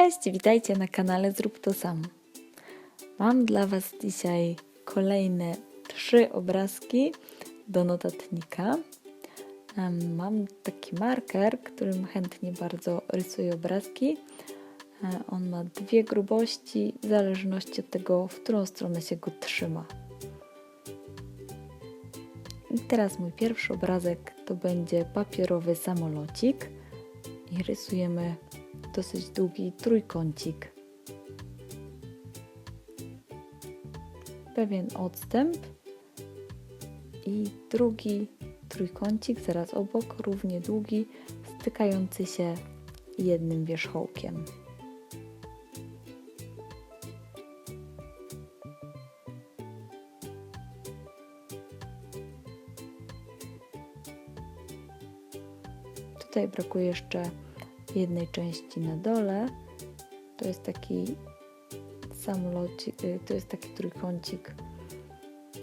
Cześć, witajcie na kanale Zrób to sam. Mam dla Was dzisiaj kolejne trzy obrazki do notatnika. Mam taki marker, którym chętnie bardzo rysuję obrazki. E, On ma dwie grubości, w zależności od tego, w którą stronę się go trzyma. I teraz mój pierwszy obrazek to będzie papierowy samolocik i rysujemy dosyć długi trójkącik. Pewien odstęp i drugi trójkącik zaraz obok, równie długi, stykający się jednym wierzchołkiem. Tutaj brakuje jeszcze jednej części na dole. To jest taki samolocik, y, to jest taki trójkącik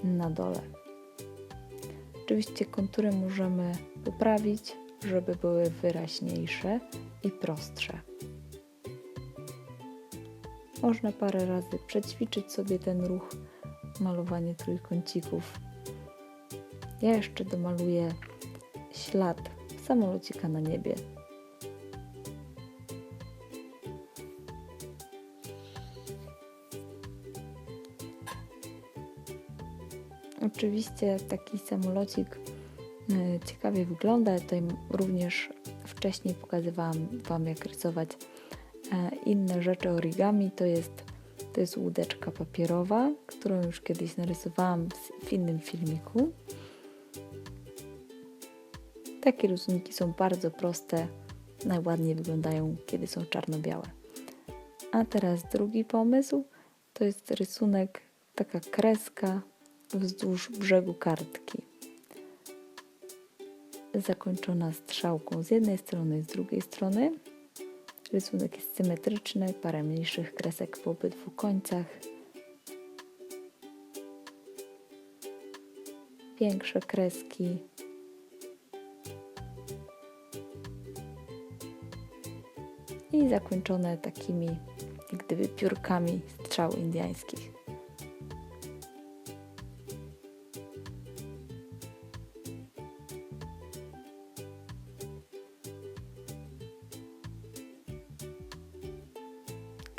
na dole. Oczywiście kontury możemy poprawić, żeby były wyraźniejsze i prostsze. Można parę razy przećwiczyć sobie ten ruch malowanie trójkącików. Ja jeszcze domaluję ślad samolocika na niebie. Oczywiście taki samolocik e, ciekawie wygląda. Tutaj również wcześniej pokazywałam Wam, jak rysować e, inne rzeczy origami. To jest, to jest łódeczka papierowa, którą już kiedyś narysowałam w innym filmiku. Takie rysunki są bardzo proste, najładniej wyglądają, kiedy są czarno-białe. A teraz drugi pomysł to jest rysunek, taka kreska wzdłuż brzegu kartki. Zakończona strzałką z jednej strony i z drugiej strony. Rysunek jest symetryczny, parę mniejszych kresek po obydwu końcach. Większe kreski. I zakończone takimi, jak gdyby, piórkami strzał indyjskich.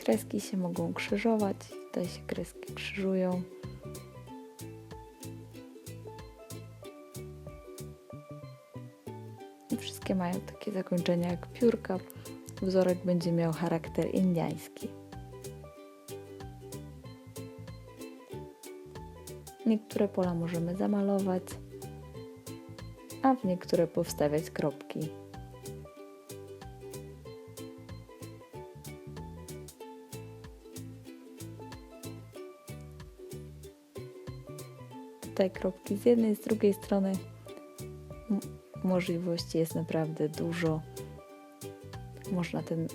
Kreski się mogą krzyżować, tutaj się kreski krzyżują. I wszystkie mają takie zakończenia jak piórka. Wzorek będzie miał charakter indyjski. Niektóre pola możemy zamalować, a w niektóre powstawiać kropki. Tutaj kropki z jednej, z drugiej strony. Możliwości jest naprawdę dużo. Można ten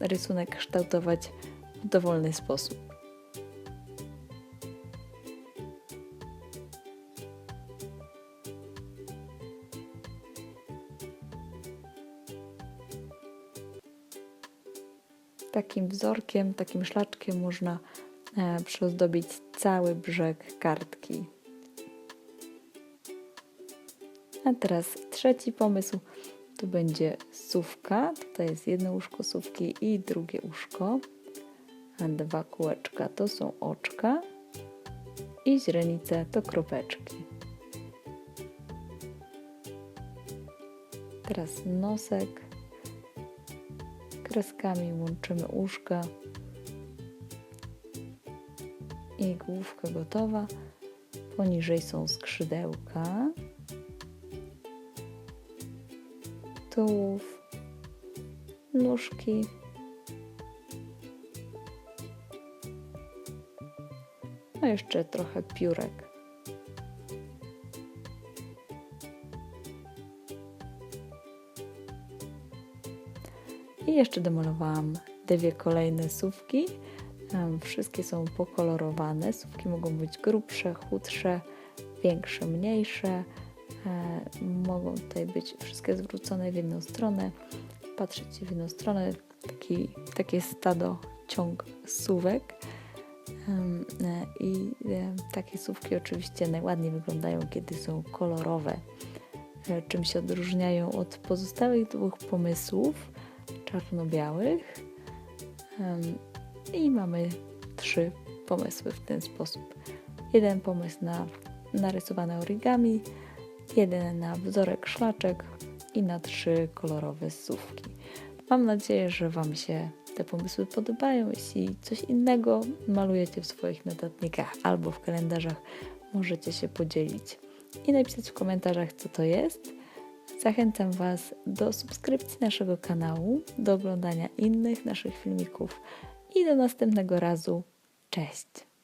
rysunek kształtować w dowolny sposób. Takim wzorkiem, takim szlaczkiem można e, przyozdobić cały brzeg kartki. A teraz trzeci pomysł to będzie sówka. Tutaj jest jedno łóżko sówki i drugie łóżko. A dwa kółeczka to są oczka i źrenice to kropeczki. Teraz nosek. Kreskami łączymy uszka. I główka gotowa. Poniżej są skrzydełka. Tułów, nóżki. No jeszcze trochę piórek. I jeszcze domalowałam dwie kolejne sówki. Wszystkie są pokolorowane. Sówki mogą być grubsze, chudsze, większe, mniejsze. E, mogą tutaj być wszystkie zwrócone w jedną stronę. Patrzycie w jedną stronę, taki, takie stado ciąg suwek. E, I e, takie słówki oczywiście najładniej wyglądają, kiedy są kolorowe. Czym się odróżniają od pozostałych dwóch pomysłów czarno-białych. I mamy trzy pomysły w ten sposób. Jeden pomysł na narysowane origami, jeden na wzorek szlaczek i na trzy kolorowe słówki. Mam nadzieję, że Wam się te pomysły podobają. Jeśli coś innego malujecie w swoich notatnikach albo w kalendarzach, możecie się podzielić i napisać w komentarzach, co to jest. Zachęcam Was do subskrypcji naszego kanału, do oglądania innych naszych filmików i do następnego razu. Cześć!